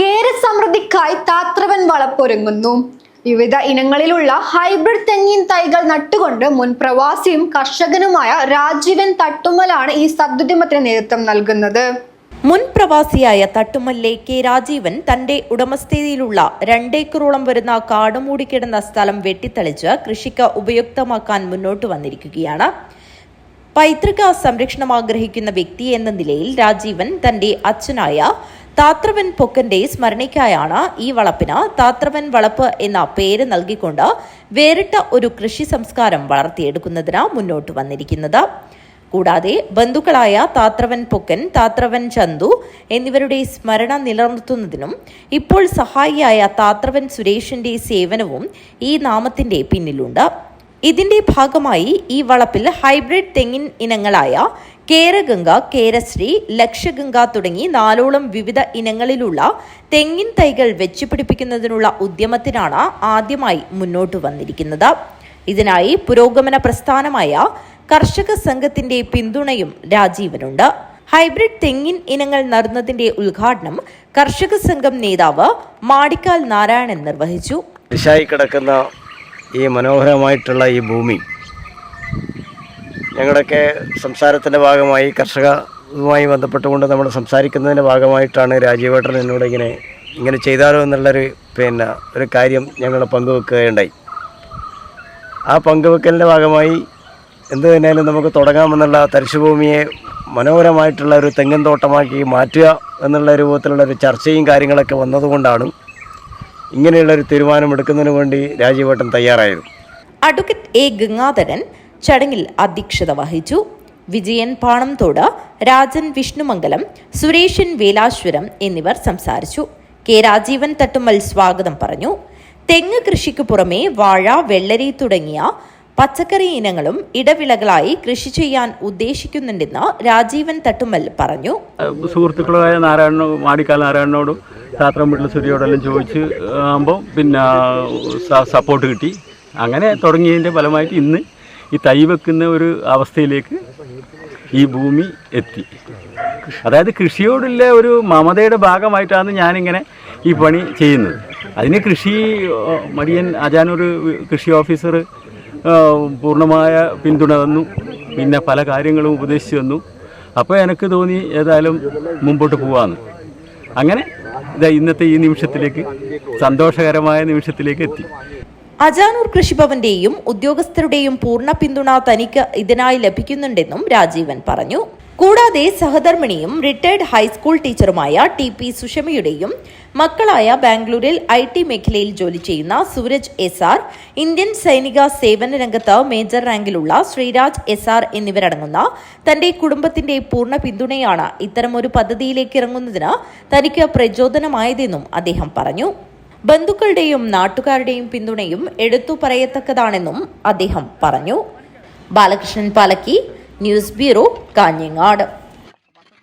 കേര സമൃദ്ധിക്കായി താത്രവൻ വളപ്പൊരുങ്ങുന്നു വിവിധ ഇനങ്ങളിലുള്ള ഹൈബ്രിഡ് തെങ്ങിൻ തൈകൾ നട്ടുകൊണ്ട് മുൻ പ്രവാസിയും കർഷകനുമായ രാജീവൻ തട്ടുമലാണ് ഈ സദ്യുദ്യമത്തിന് നേതൃത്വം നൽകുന്നത്. മുൻ പ്രവാസിയായ തട്ടുമല്ലെ കെ രാജീവൻ തന്റെ ഉടമസ്ഥതയിലുള്ള രണ്ടേക്കറോളം വരുന്ന കാട് മൂടിക്കിടന്ന സ്ഥലം വെട്ടിത്തെളിച്ച് കൃഷിക്ക് ഉപയുക്തമാക്കാൻ മുന്നോട്ട് വന്നിരിക്കുകയാണ്. പൈതൃക സംരക്ഷണം ആഗ്രഹിക്കുന്ന വ്യക്തി എന്ന നിലയിൽ രാജീവൻ തന്റെ അച്ഛനായ താത്രവൻ പൊക്കന്റെ സ്മരണയ്ക്കായാണ് ഈ വളപ്പിന് താത്രവൻ വളപ്പ് എന്ന പേര് നൽകിക്കൊണ്ട് വേറിട്ട ഒരു കൃഷി സംസ്കാരം വളർത്തിയെടുക്കുന്നതിന് മുന്നോട്ട് വന്നിരിക്കുന്നത്. കൂടാതെ ബന്ധുക്കളായ താത്രവൻ പൊക്കൻ താത്രവൻ ചന്തു എന്നിവരുടെ സ്മരണ നിലനിർത്തുന്നതിനും ഇപ്പോൾ സഹായിയായ താത്രവൻ സുരേഷിന്റെ സേവനവും ഈ നാമത്തിന്റെ പിന്നിലുണ്ട്. ഇതിന്റെ ഭാഗമായി ഈ വളപ്പിൽ ഹൈബ്രിഡ് തെങ്ങിൻ ഇനങ്ങളായ കേരഗംഗ കേരശ്രീ ലക്ഷഗംഗ തുടങ്ങി നാലോളം വിവിധ ഇനങ്ങളിലുള്ള തെങ്ങിൻ തൈകൾ വെച്ചുപിടിപ്പിക്കുന്നതിനുള്ള ഉദ്യമത്തിനാണ് ആദ്യമായി മുന്നോട്ട് വന്നിരിക്കുന്നത്. ഇതിനായി പുരോഗമന പ്രസ്ഥാനമായ കർഷക സംഘത്തിന്റെ പിന്തുണയും രാജീവനുണ്ട്. ഹൈബ്രിഡ് തെങ്ങിൻ ഇനങ്ങൾ നടന്നതിന്റെ ഉദ്ഘാടനം കർഷക സംഘം നേതാവ് മാടിക്കാൽ നാരായണൻ നിർവഹിച്ചു. കിടക്കുന്ന ഈ മനോഹരമായിട്ടുള്ള ഈ ഭൂമി ഞങ്ങളുടെയൊക്കെ സംസാരത്തിന്റെ ഭാഗമായി കർഷകവുമായി ബന്ധപ്പെട്ടുകൊണ്ട് നമ്മൾ സംസാരിക്കുന്നതിന്റെ ഭാഗമായിട്ടാണ് രാജീവേട്ടൻ എന്നോട് ഇങ്ങനെ ഇങ്ങനെ ചെയ്താലോ എന്നുള്ളൊരു പിന്നെ ഒരു കാര്യം ഞങ്ങൾ പങ്കുവെക്കുകയുണ്ടായി. ആ പങ്കുവെക്കലിന്റെ ഭാഗമായി എന്ത് തന്നെയാലും നമുക്ക് തുടങ്ങാമെന്നുള്ള തരിശുഭൂമിയെ മനോഹരമായിട്ടുള്ള ഒരു തെങ്ങിൻ തോട്ടമാക്കി മാറ്റുക എന്നുള്ള രൂപത്തിലുള്ള ഒരു ചർച്ചയും കാര്യങ്ങളൊക്കെ വന്നതുകൊണ്ടാണ് ഇങ്ങനെയുള്ളൊരു തീരുമാനമെടുക്കുന്നതിന് വേണ്ടി രാജീവേട്ടൻ തയ്യാറായത്. അഡ്വക്കേറ്റ് എ ഗംഗാധരൻ ചടങ്ങിൽ അധ്യക്ഷത വഹിച്ചു. വിജയൻ പാണംതോട് രാജൻ വിഷ്ണുമംഗലം സുരേഷൻ വേലാശ്വരം എന്നിവർ സംസാരിച്ചു. കെ രാജീവൻ തട്ടുമ്മൽ സ്വാഗതം പറഞ്ഞു. തെങ്ങ് കൃഷിക്ക് പുറമെ വാഴ വെള്ളരി തുടങ്ങിയ പച്ചക്കറി ഇനങ്ങളും ഇടവിളകളായി കൃഷി ചെയ്യാൻ ഉദ്ദേശിക്കുന്നുണ്ടെന്ന് രാജീവൻ തട്ടുമ്മൽ പറഞ്ഞു. സുഹൃത്തുക്കളായ നാരായണ മാടിക്കാൽ നാരായണനോടും ശാസ്ത്രം വീട്ടിൽ സുരിയോടെല്ലാം ചോദിച്ച് ആകുമ്പോൾ പിന്നെ സപ്പോർട്ട് കിട്ടി. അങ്ങനെ തുടങ്ങിയതിന്റെ ഫലമായിട്ട് ഇന്ന് ഈ തൈ വെക്കുന്ന ഒരു അവസ്ഥയിലേക്ക് ഈ ഭൂമി എത്തി. അതായത് കൃഷിയോടുള്ള ഒരു മമതയുടെ ഭാഗമായിട്ടാണ് ഞാനിങ്ങനെ ഈ പണി ചെയ്യുന്നത്. അതിന് കൃഷി മടിയൻ അജാനൂർ കൃഷി ഓഫീസർ പൂർണമായ പിന്തുണ തന്നു. പിന്നെ പല കാര്യങ്ങളും ഉപദേശിച്ചു തന്നു. അപ്പോൾ എനിക്ക് തോന്നി ഏതായാലും മുമ്പോട്ട് പോവാന്ന്. അങ്ങനെ ഇതാ ഇന്നത്തെ ഈ നിമിഷത്തിലേക്ക് സന്തോഷകരമായ നിമിഷത്തിലേക്ക് എത്തി. അജാനൂർ കൃഷിഭവന്റെയും ഉദ്യോഗസ്ഥരുടെയും പൂർണ പിന്തുണ തനിക്ക് ഇതിനായി ലഭിക്കുന്നുണ്ടെന്നും രാജീവൻ പറഞ്ഞു. കൂടാതെ സഹധർമ്മിണിയും റിട്ടയർഡ് ഹൈസ്കൂൾ ടീച്ചറുമായ ടി പി സുഷമയുടെയും മക്കളായ ബാംഗ്ലൂരിൽ ഐ ടി മേഖലയിൽ ജോലി ചെയ്യുന്ന സൂരജ് എസ് ആർ ഇന്ത്യൻ സൈനിക സേവന രംഗത്ത് മേജർ റാങ്കിലുള്ള ശ്രീരാജ് എസ് ആർ എന്നിവരടങ്ങുന്ന തന്റെ കുടുംബത്തിന്റെ പൂർണ പിന്തുണയാണ് ഇത്തരമൊരു പദ്ധതിയിലേക്ക് ഇറങ്ങുന്നതിന് തനിക്ക് പ്രചോദനമായതെന്നും അദ്ദേഹം പറഞ്ഞു. ബന്ധുക്കളുടെയും നാട്ടുകാരുടെയും പിന്തുണയും എടുത്തു പറയത്തക്കതാണെന്നും അദ്ദേഹം പറഞ്ഞു. Balakrishnan Palakki news bureau Kanhangad.